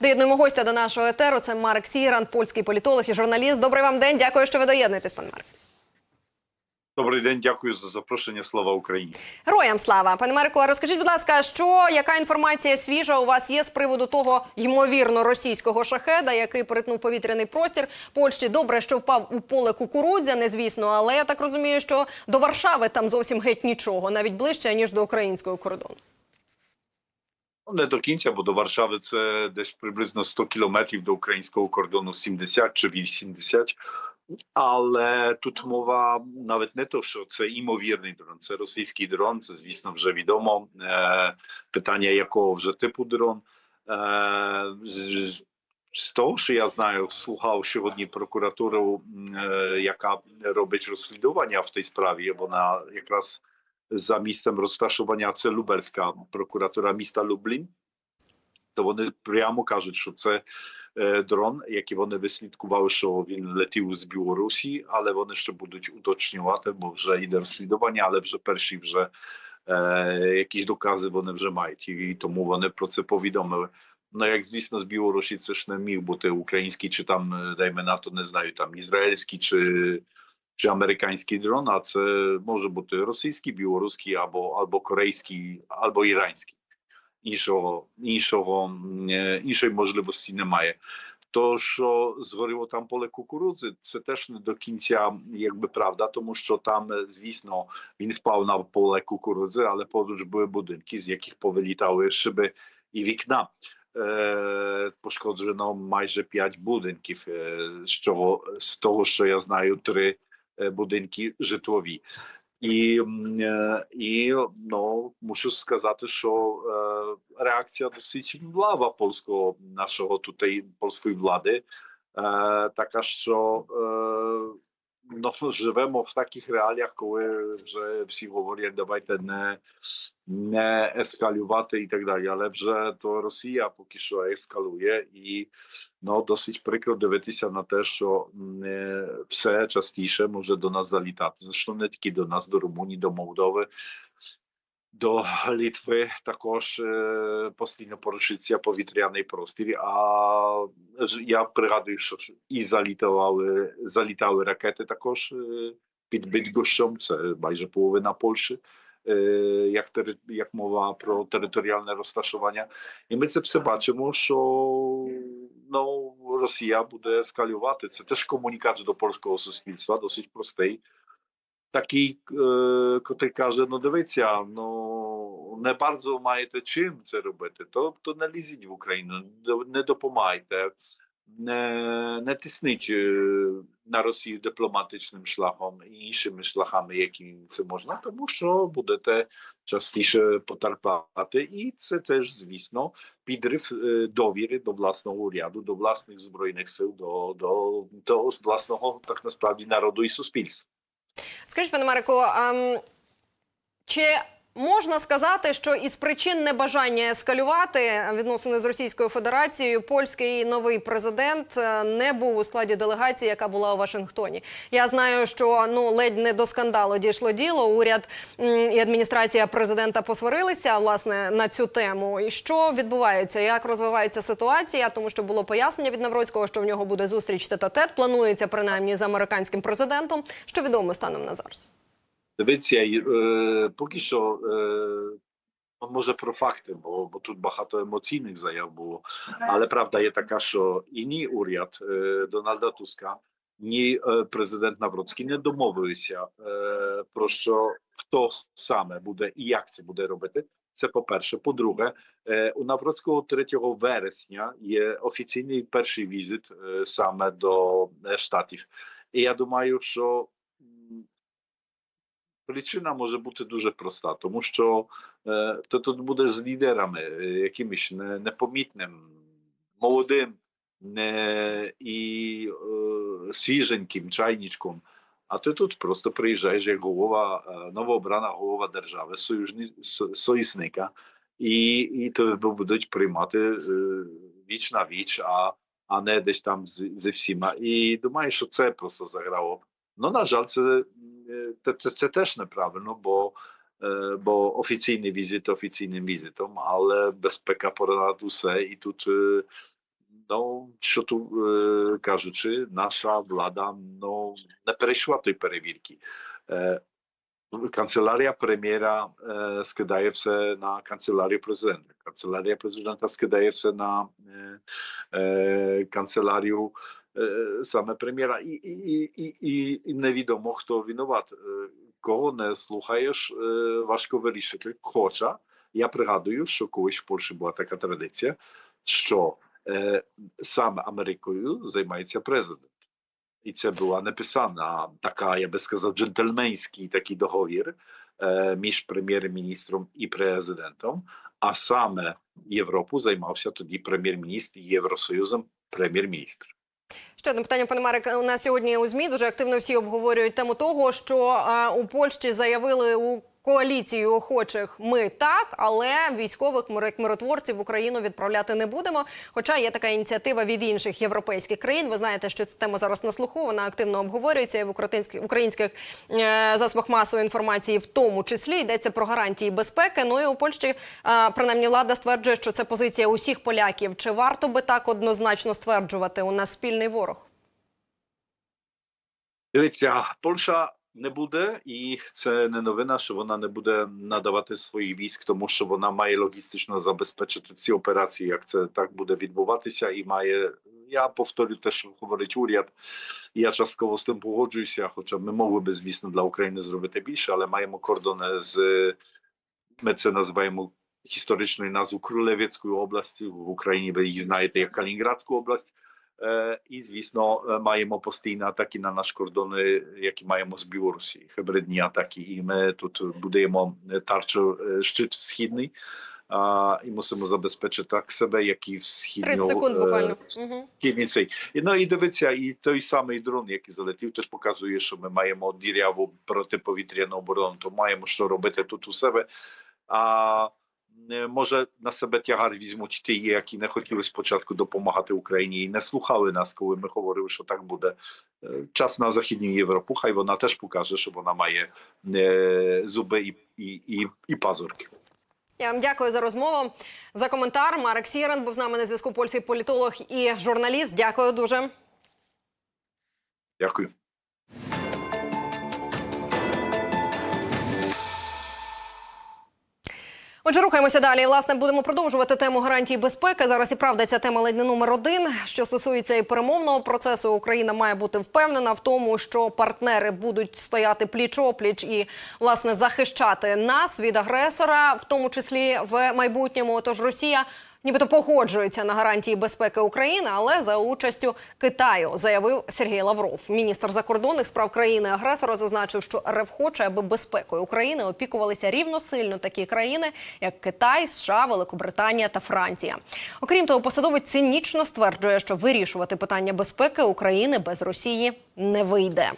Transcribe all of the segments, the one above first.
Доєднуємо гостя до нашого етеру. Це Марк Сіран, польський політолог і журналіст. Добрий вам день. Дякую, що ви доєднуєтесь, пане Марк. Добрий день, дякую за запрошення. Слава Україні. Героям слава, пане Марко. Розкажіть, будь ласка, що яка інформація свіжа у вас є з приводу того ймовірно російського шахеда, який перетнув повітряний простір Польщі? Добре, що впав у поле кукурудзя, не звісно, але я так розумію, що до Варшави там зовсім геть нічого, навіть ближче ніж до українського кордону. Ну, Не до кінця, бо до Варшави це десь приблизно 100 кілометрів до українського кордону 70 чи 80. Але тут мова навіть не то, що це імовірний дрон, це російський дрон. Це звісно вже відомо. Е, питання якого вже типу дрон. Е, з- з того, що я знаю, слухав сьогодні прокуратуру, м, е, яка робить розслідування в тій справі. Вона якраз за місцем розташування це Луберська прокуратура міста Люблін. То вони прямо кажуть, що це е, дрон, який вони вислідкували, що він летів з Білорусі, але вони ще будуть уточнювати, бо вже йде розслідування, але вже перші вже е, якісь докази вони вже мають, і тому вони про це повідомили. Ну, як звісно, з Білорусі це ж не міг бути український, чи там, е, дайме на то, не знаю, там ізраїльський чи чи американський дрон, а це може бути російський, білоруський або, або корейський, або іранський. Іншого, іншого, м, е, іншої можливості немає. То, що згоріло там поле кукурудзи, це теж не до кінця якби правда, тому що там, е, звісно, він впав на поле кукурудзи, але поруч були будинки, з яких повилітали шиби і вікна. Е, пошкоджено майже 5 будинків, е, з чого з того, що я знаю, три е, будинки житлові. І, е, і ну, мушу сказати, що е, реакція досить млава польського нашого тут польської влади, е, така, що е, ну, живемо в таких реаліях, коли вже всі говорять, давайте не, не ескалювати і так далі. Але вже то Росія поки що ескалує, і ну, досить прикро дивитися на те, що все частіше може до нас залітати. Зresztą не тільки до нас, до Румунії, до Молдови. До Літви також постійно порушується повітряний простір. А я пригадую, що ж і залітали, залітали ракети також е, під Бідгощом, це майже половина Польщі, е, як, тери- як мова про територіальне розташування. І ми це все бачимо, що ну, Росія буде ескалювати. Це теж комунікат до польського суспільства, досить простий. Такий, е, котрий каже: ну дивіться, ну не bardzo маєте чим це робити, то, то не лізіть в Україну, не допомагайте, не, не тисніть е, на Росію дипломатичним шляхом і іншими шляхами, які це можна, тому що будете частіше потерпати. І це теж, звісно, підрив е, довіри до власного уряду, до власних збройних сил, до, до, до власного так насправді народу і суспільства. Скажіть, пане Марику, ем, чи можна сказати, що із причин небажання ескалювати відносини з Російською Федерацією польський новий президент е, не був у складі делегації, яка була у Вашингтоні? Я знаю, що ну ледь не до скандалу дійшло діло. Уряд і адміністрація президента посварилися власне на цю тему. І що відбувається? Як розвивається ситуація? Тому що було пояснення від Навроцького, що в нього буде зустріч тет-а-тет. Планується принаймні з американським президентом. Що відомо станом на зараз? Дивіться, е, поки що, е, ну, може про факти, бо, бо тут багато емоційних заяв було. Але правда є така, що і ні уряд е, Дональда Туска, ні е, президент Навроцький не домовилися е, про що хто саме буде і як це буде робити. Це по-перше. По-друге, е, у Навроцького 3 вересня є офіційний перший візит саме до Штатів. І я думаю, що Причина може бути дуже проста, тому що е, то тут буде з лідерами, е, якимось не, непомітним, молодим не, і е, свіженьким чайничком. А ти тут просто приїжджаєш як голова, е, новообрана голова держави, союзні, со- союзника, і, і тебе будуть приймати е, віч на віч, а, а не десь там зі всіма. І думаю, що це просто заграло. Ну, на жаль, це, е, це, це, це теж неправильно, бо, е, бо офіційний візит офіційним візитом, але безпека понад усе. І тут е, no, що тут е, кажучи, наша влада ну, не перейшла тої перевірки. Е, Канцелярія прем'єра е, скидає все на канцелярію президента. Канцелярія президента скидає все на е, е, канцелярію е, саме прем'єра. І, і, і, і, і невідомо, хто винуват. Е, Кого не слухаєш, е, важко вирішити. Хоча я пригадую, що колись в Польщі була така традиція, що е, саме Америкою займається президент. І це була написана така, я би сказав, джентльменський такий договір е, між прем'єр-міністром і президентом, а саме Європу займався тоді прем'єр-міністр Євросоюзом прем'єр-міністр. Ще одне питання, пане Марик. У нас сьогодні у змі дуже активно всі обговорюють тему того, що е, у Польщі заявили у коаліцію охочих ми так, але військових мир- миротворців в Україну відправляти не будемо. Хоча є така ініціатива від інших європейських країн. Ви знаєте, що ця тема зараз на вона активно обговорюється і в українських українських е, засобах масової інформації, в тому числі йдеться про гарантії безпеки. Ну і у Польщі е, принаймні влада стверджує, що це позиція усіх поляків. Чи варто би так однозначно стверджувати? У нас спільний ворог. Дивіться, Польща не буде, і це не новина, що вона не буде надавати свої військ, тому що вона має логістично забезпечити ці операції, як це так буде відбуватися, і має. Я повторю те, що говорить уряд. і Я частково з тим погоджуюся. Хоча ми могли би, звісно, для України зробити більше, але маємо кордони з ми це називаємо історичною назвою Крулевецькою областю в Україні. Ви її знаєте як Калінінградську область. Е, І, звісно, е, маємо постійні атаки на наш кордон, е, які маємо з Білорусі, гібридні атаки. І ми тут будуємо тарчу щит східний. А, і мусимо забезпечити так себе, як і в 30 східну секунд е, буквально. Угу. східний цей. І, ну і дивіться, і той самий дрон, який залетів, теж показує, що ми маємо діряву протиповітряну оборону, то маємо що робити тут у себе. А може на себе тягар візьмуть ті, які не хотіли спочатку допомагати Україні і не слухали нас, коли ми говорили, що так буде. Е, Час на Західню Європу, хай вона теж покаже, що вона має е, зуби і, і, і, і пазурки. Я вам дякую за розмову, за коментар. Марек Сірен був з нами на зв'язку. Польський політолог і журналіст. Дякую дуже. Дякую. Отже, рухаємося далі. Власне, будемо продовжувати тему гарантій безпеки. Зараз і правда ця тема ледь не номер один. Що стосується і перемовного процесу, Україна має бути впевнена в тому, що партнери будуть стояти пліч опліч і власне захищати нас від агресора, в тому числі в майбутньому. Тож Росія. Нібито погоджується на гарантії безпеки України, але за участю Китаю, заявив Сергій Лавров. Міністр закордонних справ країни-агресора зазначив, що РФ хоче, аби безпекою України опікувалися рівно сильно такі країни, як Китай, США, Великобританія та Франція. Окрім того, посадовець цинічно стверджує, що вирішувати питання безпеки України без Росії не вийде.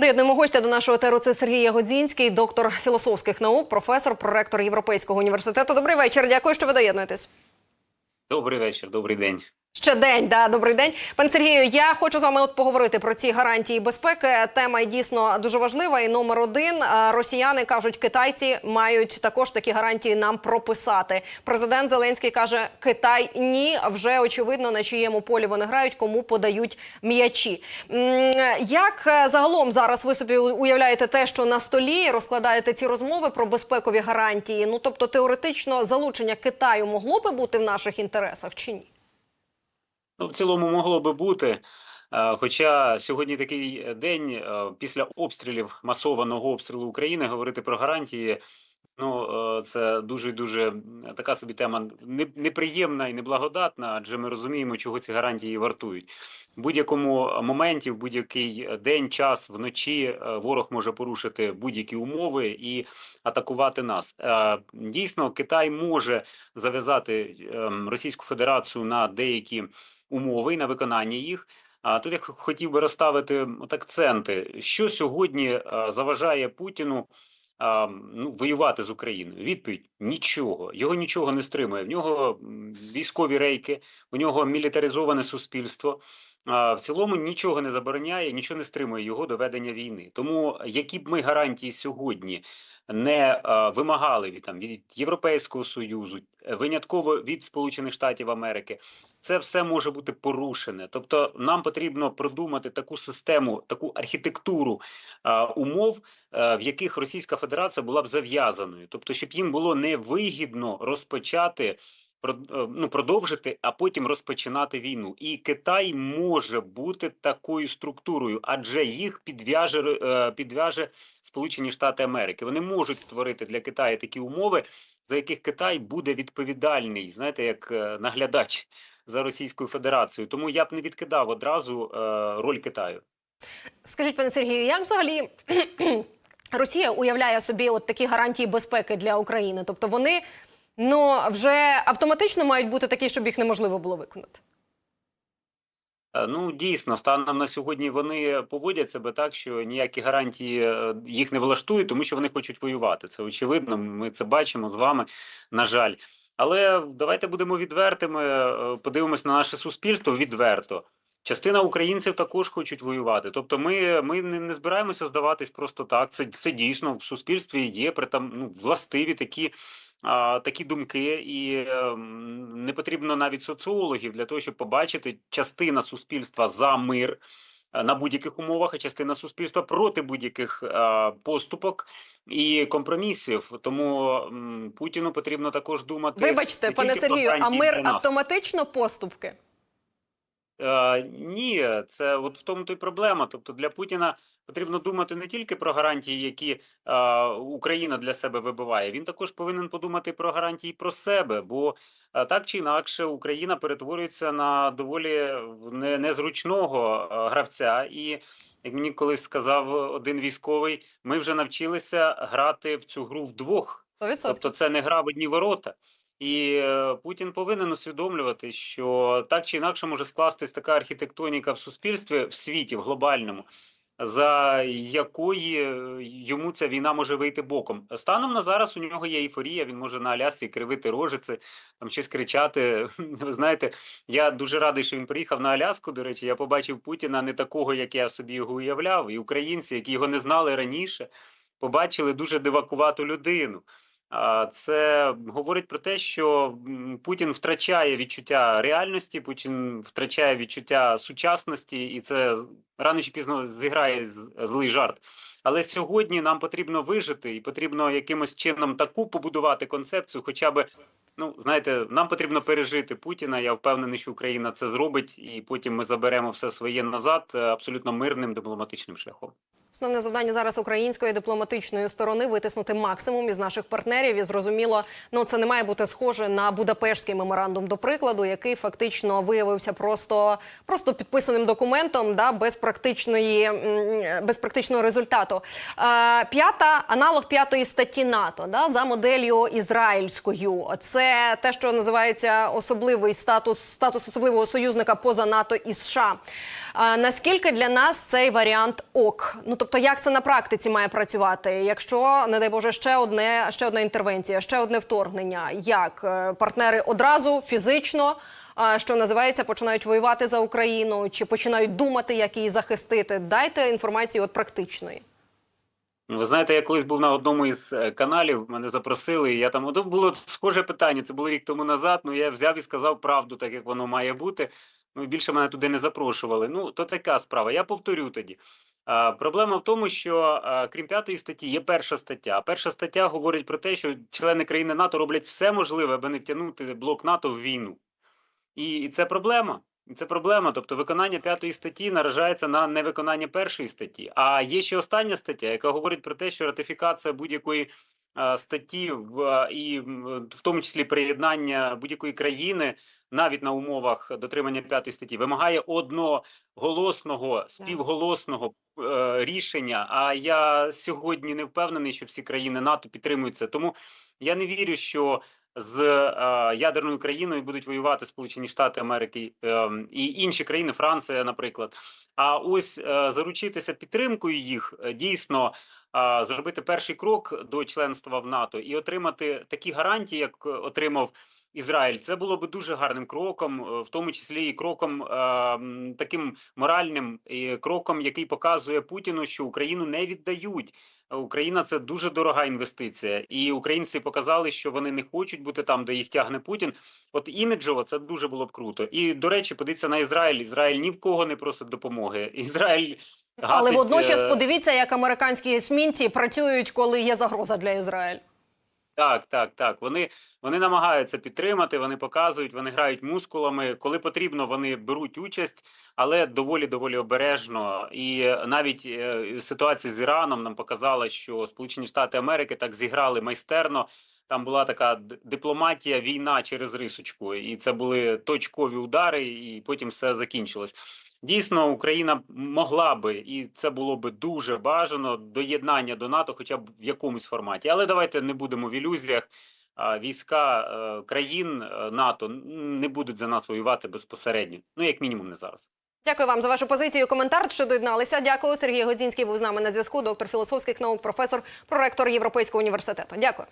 Доєднуємо гостя до нашого теру. Це Сергій Ягодзінський, доктор філософських наук, професор, проректор Європейського університету. Добрий вечір. Дякую, що ви доєднуєтесь. Добрий вечір, добрий день. Ще день, да, добрий день, пане Сергію. Я хочу з вами от поговорити про ці гарантії безпеки. Тема дійсно дуже важлива. І номер один росіяни кажуть, китайці мають також такі гарантії нам прописати. Президент Зеленський каже, Китай ні. Вже очевидно на чиєму полі вони грають, кому подають м'ячі. Як е, загалом зараз ви собі уявляєте те, що на столі розкладаєте ці розмови про безпекові гарантії? Ну тобто теоретично залучення Китаю могло би бути в наших інтересах чи ні? Ну, в цілому могло би бути. е, Хоча сьогодні такий день е, після обстрілів масованого обстрілу України говорити про гарантії. Ну, е, це дуже дуже така собі тема неприємна і неблагодатна, адже ми розуміємо, чого ці гарантії вартують. В будь-якому моменті, в будь-який день, час, вночі е, ворог може порушити будь-які умови і атакувати нас. Е, Дійсно, Китай може зав'язати ем, Російську Федерацію на деякі умови і на виконання їх. А тут я хотів би розставити от акценти, що сьогодні е, заважає Путіну ну, воювати з Україною. Відповідь нічого. Його нічого не стримує. В нього військові рейки, у нього мілітаризоване суспільство. В цілому нічого не забороняє, нічого не стримує його до ведення війни. Тому які б ми гарантії сьогодні не вимагали від там від Європейського союзу, е, винятково від Сполучених Штатів Америки, це все може бути порушене. Тобто, нам потрібно продумати таку систему, таку архітектуру умов, е, в яких Російська Федерація була б зав'язаною, тобто, щоб їм було невигідно розпочати. Е, Ну, продовжити, а потім розпочинати війну. І Китай може бути такою структурою, адже їх підв'яже е, підв'яже Сполучені Штати Америки. Вони можуть створити для Китаю такі умови, за яких Китай буде відповідальний, знаєте, як е, наглядач за Російською Федерацією. Тому я б не відкидав одразу роль Китаю. Скажіть, пане Сергію, як взагалі Росія уявляє собі от такі гарантії безпеки для України? Тобто вони ну вже автоматично мають бути такі, щоб їх неможливо було виконати? Е, Ну, дійсно, станом на сьогодні вони поводять себе так, що ніякі гарантії е, їх не влаштують, тому що вони хочуть воювати. Це очевидно. Ми це бачимо з вами, на жаль. Але давайте будемо відвертими. е, Подивимось на наше суспільство відверто. Частина українців також хочуть воювати. Тобто, ми, ми не, не збираємося здаватись просто так. Це, це дійсно в суспільстві є при там ну, властиві такі а, такі думки, і ем, не потрібно навіть соціологів для того, щоб побачити частина суспільства за мир е, на будь-яких умовах, а частина суспільства проти будь-яких е, поступок і компромісів. Тому Путіну потрібно також думати. Вибачте, пане Сергію, а мир автоматично поступки? Е, ні, це от в тому то й проблема. Тобто для Путіна потрібно думати не тільки про гарантії, які е, Україна для себе вибиває. Він також повинен подумати про гарантії про себе, бо е, так чи інакше Україна перетворюється на доволі не, незручного е, гравця. І як мені колись сказав один військовий, ми вже навчилися грати в цю гру вдвох. 100%. Тобто це не гра в одні ворота. І е, Путін повинен усвідомлювати, що так чи інакше може скластись така архітектоніка в суспільстві в світі, в глобальному, за якої е, йому ця війна може вийти боком. Станом на зараз у нього є ейфорія, він може на Алясці кривити рожиці, там щось кричати. Ви знаєте, я дуже радий, що він приїхав на Аляску. До речі, я побачив Путіна не такого, як я собі його уявляв, і українці, які його не знали раніше, побачили дуже дивакувату людину. Це говорить про те, що Путін втрачає відчуття реальності, Путін втрачає відчуття сучасності, і це рано чи пізно зіграє злий жарт. Але сьогодні нам потрібно вижити, і потрібно якимось чином таку побудувати концепцію, хоча би. Ну, знаєте, нам потрібно пережити Путіна. Я впевнений, що Україна це зробить, і потім ми заберемо все своє назад е, абсолютно мирним дипломатичним шляхом. Основне завдання зараз української дипломатичної сторони витиснути максимум із наших партнерів. І зрозуміло, ну це не має бути схоже на Будапештський меморандум, до прикладу, який фактично виявився просто, просто підписаним документом, да, без практичної без практичного результату. Е, п'ята аналог п'ятої статті НАТО, да, за моделлю ізраїльською. Це те, що називається особливий статус, статус особливого союзника поза НАТО і США. А, наскільки для нас цей варіант ок? Ну тобто, як це на практиці має працювати? Якщо не дай Боже, ще одне, ще одна інтервенція, ще одне вторгнення, як Е, партнери одразу фізично, а, що називається, починають воювати за Україну чи починають думати, як її захистити? Дайте інформації от практичної. Ви знаєте, я колись був на одному із е, каналів, мене запросили, і я там було схоже питання. Це було рік тому назад. Ну я взяв і сказав правду, так як воно має бути. Ну більше мене туди не запрошували. Ну то така справа. Я повторю тоді. А, проблема в тому, що а, крім п'ятої статті є перша стаття. Перша стаття говорить про те, що члени країни НАТО роблять все можливе, аби не втягнути блок НАТО в війну. І, і це проблема. Це проблема. Тобто, виконання п'ятої статті наражається на невиконання першої статті. А є ще остання стаття, яка говорить про те, що ратифікація будь-якої статті в і в тому числі приєднання будь-якої країни, навіть на умовах дотримання п'ятої статті, вимагає одноголосного співголосного е, рішення. А я сьогодні не впевнений, що всі країни НАТО підтримують це. Тому я не вірю, що з е, ядерною країною будуть воювати Сполучені Штати Америки е, і інші країни, Франція, наприклад. А ось е, заручитися підтримкою їх е, дійсно е, зробити перший крок до членства в НАТО і отримати такі гарантії, як отримав Ізраїль, це було би дуже гарним кроком, е, в тому числі і кроком е, таким моральним, і кроком, який показує Путіну, що Україну не віддають. Україна це дуже дорога інвестиція, і українці показали, що вони не хочуть бути там, де їх тягне Путін. От іміджово це дуже було б круто. І до речі, подивіться на Ізраїль. Ізраїль ні в кого не просить допомоги. Ізраїль Але водночас е, подивіться, як американські есмінці працюють, коли є загроза для Ізраїлю. Так, так, так. Вони, вони намагаються підтримати, вони показують, вони грають мускулами. Коли потрібно, вони беруть участь, але доволі доволі обережно. І е, навіть е, ситуація з Іраном нам показала, що Сполучені Штати Америки так зіграли майстерно. Там була така дипломатія, війна через рисочку, і це були точкові удари, і потім все закінчилось. Дійсно, Україна могла би, і це було би дуже бажано доєднання до НАТО, хоча б в якомусь форматі. Але давайте не будемо в ілюзіях. Війська е, країн е, НАТО не будуть за нас воювати безпосередньо. Ну як мінімум, не зараз. Дякую вам за вашу позицію. Коментар що доєдналися. Дякую. Сергій Годзінський був з нами на зв'язку. Доктор філософських наук, професор, проректор Європейського університету. Дякую.